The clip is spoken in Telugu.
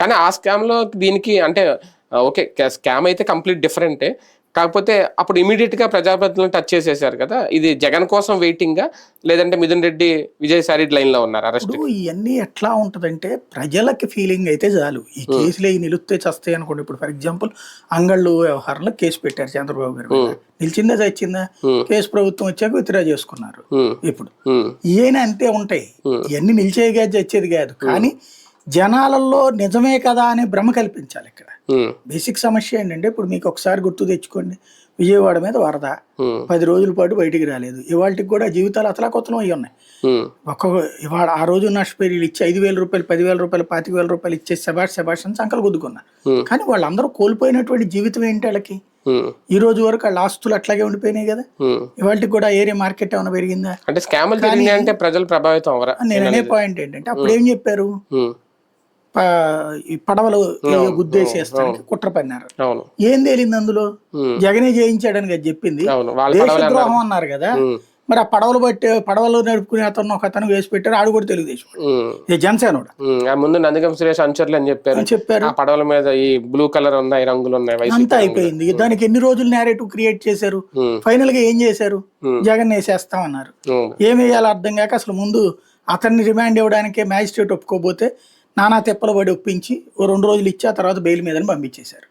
కానీ ఆ స్కామ్లో దీనికి అంటే ఓకే స్కామ్ అయితే కంప్లీట్ డిఫరెంటే. కాకపోతే అప్పుడు ఇమీడియట్గా ప్రజాప్రతినిధులను టచ్ చేసేసారు కదా. ఇది జగన్ కోసం వెయిటింగ్గా లేదంటే మిథున్ రెడ్డి విజయసాయి లైన్లో ఉన్నారు అరెస్ట్ ఇవన్నీ ఎట్లా ఉంటదంటే ప్రజలకి ఫీలింగ్ అయితే చాలు. ఈ కేసులు అవి నిలుస్తే చస్తాయి అనుకోండి. ఇప్పుడు ఫర్ ఎగ్జాంపుల్ అంగళ్ళు వ్యవహారంలో కేసు పెట్టారు చంద్రబాబు గారు. నిలిచిందా చచ్చిందా? కేసు ప్రభుత్వం వచ్చాక విత్డ్రా చేసుకున్నారు. ఇప్పుడు ఈయన అంతే ఉంటాయి. ఇవన్నీ నిలిచేది కాదు చచ్చేది కాదు. కానీ జనాలలో నిజమే కదా అనే భ్రమ కల్పించాలి ఇక్కడ. బేసిక్ సమస్య ఏంటంటే ఇప్పుడు మీకు ఒకసారి గుర్తు తెచ్చుకోండి. విజయవాడ మీద వరద. పది రోజుల పాటు బయటికి రాలేదు. ఇవాళకి కూడా జీవితాలు అతలాకొత్తలం అయి ఉన్నాయి. ఒక్కొక్క ఇవాళ ఆ రోజు నష్టపోయి ఇచ్చి ఐదు వేల రూపాయలు పదివేల రూపాయలు పాతిక వేల రూపాయలు ఇచ్చే శబాష్ శబాష్ అని సంకలు గుద్దుకున్నారు. కానీ వాళ్ళందరూ కోల్పోయినటువంటి జీవితం ఏంటి వాళ్ళకి? ఈ రోజు వరకు వాళ్ళ ఆస్తులు అట్లాగే ఉండిపోయినాయి కదా. ఇవాళకి కూడా ఏరియా మార్కెట్ ఏమైనా పెరిగిందా? అంటే స్కామ్లు అంటే ప్రజలు ప్రభావితం నేను అనే పాయింట్ ఏంటంటే అప్పుడు ఏం చెప్పారు? ఈ పడవలు గుద్దేసేస్తానికి కుట్ర పన్నారు ఏం తేలింది అందులో. జగనే జయించాడని కదా చెప్పింది. అన్నారు దేశద్రోహం అన్నారు. కదా. మరి ఆ పడవలు బట్టి పడవలు నడుపుకునే అతను ఒక అతను వేసి పెట్టారు ఆడు కూడా తెలుగుదేశం ఇది జనసేన ముందు నందిగం సురేష్ అంచర్లు అని చెప్పారు. చెప్పారు. ఆ పడవల మీద ఈ బ్లూ కలర్ ఉన్నాయి రంగులు ఉన్నాయి అంతా అయిపోయింది. దానికి ఎన్ని రోజులు నేరేటివ్ క్రియేట్ చేశారు? ఫైనల్గా ఏం చేశారు. జగన్ వేసేస్తామన్నారు ఉమ్, ఏం వేయాలో అర్థం కాక అసలు ముందు అతన్ని రిమాండ్ ఇవ్వడానికే మ్యాజిస్ట్రేట్ ఒప్పుకోపోతే నానా తెప్పలు పడి ఒప్పించి ఓ రెండు రోజులు ఇచ్చి ఆ తర్వాత బెయిల్ మీదని పంపించేశారు.